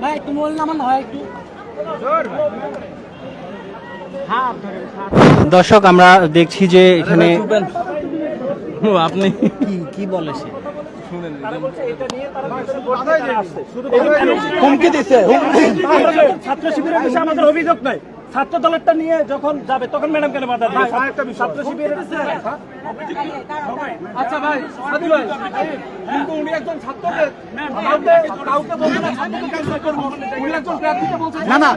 ভাই একটু মোল নামান হয় একটু। দর্শক আমরা দেখছি যে এখানে আপনি। কি কি বলে সে? হুমকি দিছে ছাত্র শিবিরের বিষয়ে আমাদের অভিযোগ নাই। ছাত্র দলেরটা নিয়ে যখন যাবে তখন ম্যাডাম কেন বাধা দিবে? ছাত্র শিবিরের আচ্ছা ভাই সাদু ভাই কিন্তু উনি একজন ছাত্রকে কাউকে বলছেন না ছাত্রকে cancel করব। উনি একজন প্রার্থীকে বলছেন না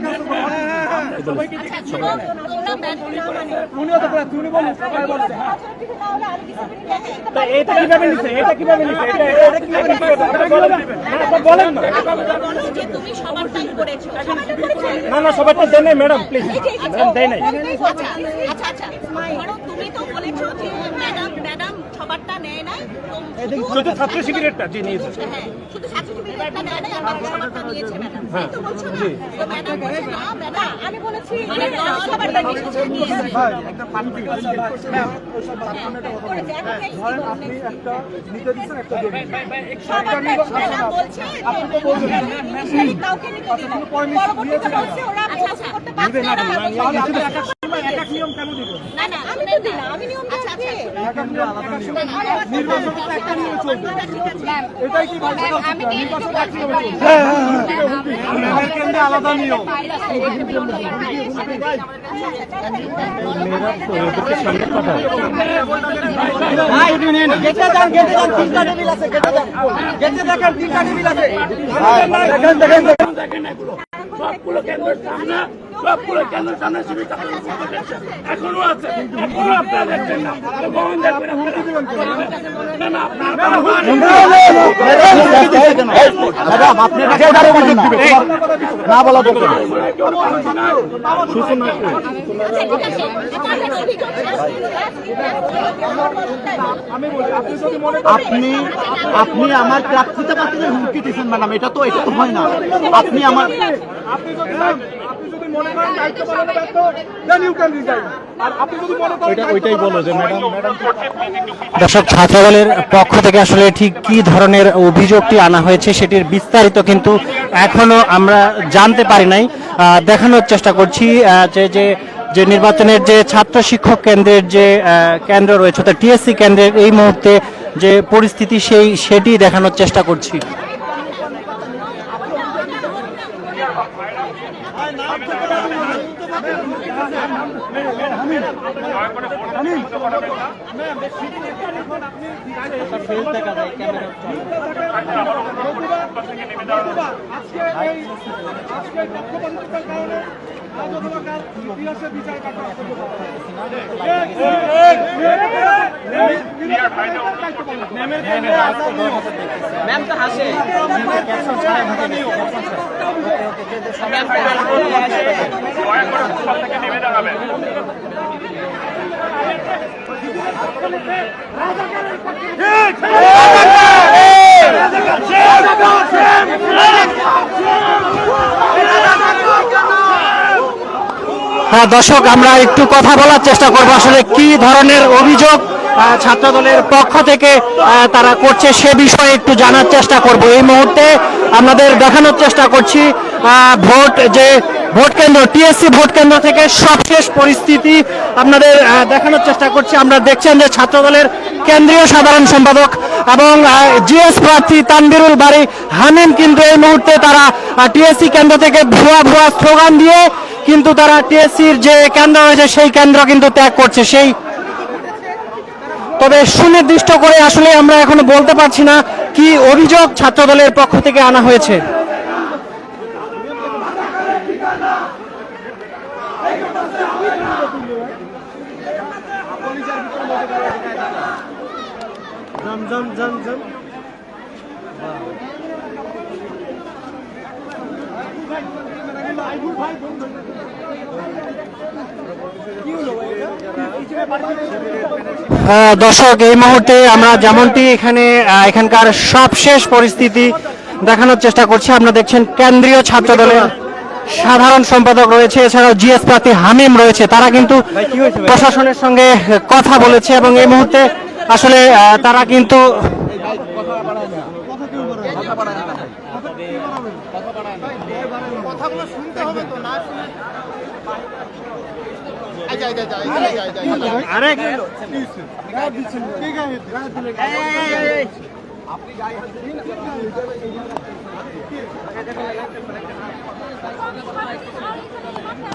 না উনিও তো প্রার্থী উনি বলুন সবাই বলছে তা এটা কীভাবে নিছে? এটা কীভাবে নিছে? এটা এটা কীভাবে বলেন। না, না করেছ? সবারটা দেন নাই ম্যাডাম প্লিজ। দেয় নাই। আচ্ছা আচ্ছা আচ্ছা তুমি তো বলেছ যে ম্যাডাম সবারটা নেয় নাই শুধু ছাত্র শিবিরেরটা জি নিয়েছে হ্যাঁ শুধু ছাত্র শিবিরেরটা নেয় নাই আর বাকি সবারটা নিয়েছে ম্যাডাম তাই তো বলছো না তো ম্যাডাম বলছে না ম্যাডাম আমি বলেছি মানে সবারটা নিয়েছে নিয়েছে ধরেন আপনি একটা নিতে দিচ্ছেন একটা দেবেন সবারটা ম্যাডাম বলছে আপনি তো বলছেন কাউকে নিতে দিবেন পরবর্তীতে বলছে ওরা করতে পারছে না না না আমি তো দিই আমি নিয়ম আচ্ছা আচ্ছা নির্বাচন একটা নিয়মে চলবে এটাই কি ভাই নির্বাচন এক নিয়মে চলবে কেন্দ্রে আলাদা নিয়ম গেটে যান গেটে যান তিনটা টেবিল আছে গেটে যান গেটে দেখেন তিনটা টেবিল আছে দেখেন দেখেন সবগুলো কেন্দ্রের সামনে সবগুলো কেন্দ্রের সামনে শিবির এখনও আছে এখনও আপনারা দেখছেন না কখন দেখবেন না না আপনি বলা মনে আপনি আপনি আমার প্রার্থিতা পাত্রের হুমকি দিচ্ছেন ম্যাডাম এটা তো এটা তো হয় না আপনি আমার আপনি যদি মনে করেন দায়িত্ব পালনে ব্যর্থ দেন ইউ ক্যান রিজাইন আর আপনি যদি মনে করেন ওইটাই বলো যে ম্যাডাম দর্শক ছাত্রদলের পক্ষ থেকে আসলে ঠিক কি ধরনের অভিযোগটি আনা হয়েছে সেটির বিস্তারিত কিন্তু এখনও আমরা জানতে পারি নাই। দেখানোর চেষ্টা করছি যে যে যে নির্বাচনের যে ছাত্র শিক্ষক কেন্দ্রের যে কেন্দ্র রয়েছে অর্থাৎ টিএসসি কেন্দ্রের এই মুহূর্তে যে পরিস্থিতি সেই সেটি দেখানোর চেষ্টা করছি। আজকে এই আজকে পক্ষপাতিত্বের কারণে আজ অথবা কাল ইতিহাসে বিচার কাটা হতে হ্যাঁ দর্শক, আমরা একটু কথা বলার চেষ্টা করব। আসলে কি ধরনের অভিযোগ ছাত্রদলের পক্ষ থেকে তারা করছে সে বিষয়ে একটু জানার চেষ্টা করব। এই মুহূর্তে আমাদের দেখানোর চেষ্টা করছি ভোট যে ভোট কেন্দ্র, টিএসসি ভোট কেন্দ্র থেকে সবশেষ পরিস্থিতি আপনাদের দেখানোর চেষ্টা করছি। আমরা দেখছেন যে ছাত্রদলের কেন্দ্রীয় সাধারণ সম্পাদক এবং জিএস প্রার্থী তানবিরুল বাড়ি হামিম কিন্তু এই মুহূর্তে তারা টিএসসি কেন্দ্র থেকে ভুয়া ভুয়া স্লোগান দিয়ে কিন্তু তারা টিএসসির যে কেন্দ্র রয়েছে সেই কেন্দ্র কিন্তু ত্যাগ করছে। সেই তবে সুনির্দিষ্ট করে আসলে আমরা এখনও বলতে পারছি না কি অভিযোগ ছাত্রদলের পক্ষ থেকে আনা হয়েছে। আহ, দর্শক এই মুহূর্তে আমরা যেমনটি এখানে এখানকার সবশেষ পরিস্থিতি দেখানোর চেষ্টা করছি আপনারা দেখছেন কেন্দ্রীয় ছাত্র দলের সাধারণ সম্পাদক রয়েছে এছাড়াও জিএস প্রার্থী হামিম রয়েছে তারা কিন্তু প্রশাসনের সঙ্গে কথা বলেছে এবং এই মুহূর্তে আসলে তারা কিন্তু শুনতে হবে তো না শুনে अच्छा अच्छा अच्छा अरे ठीक है आपकी गाय ना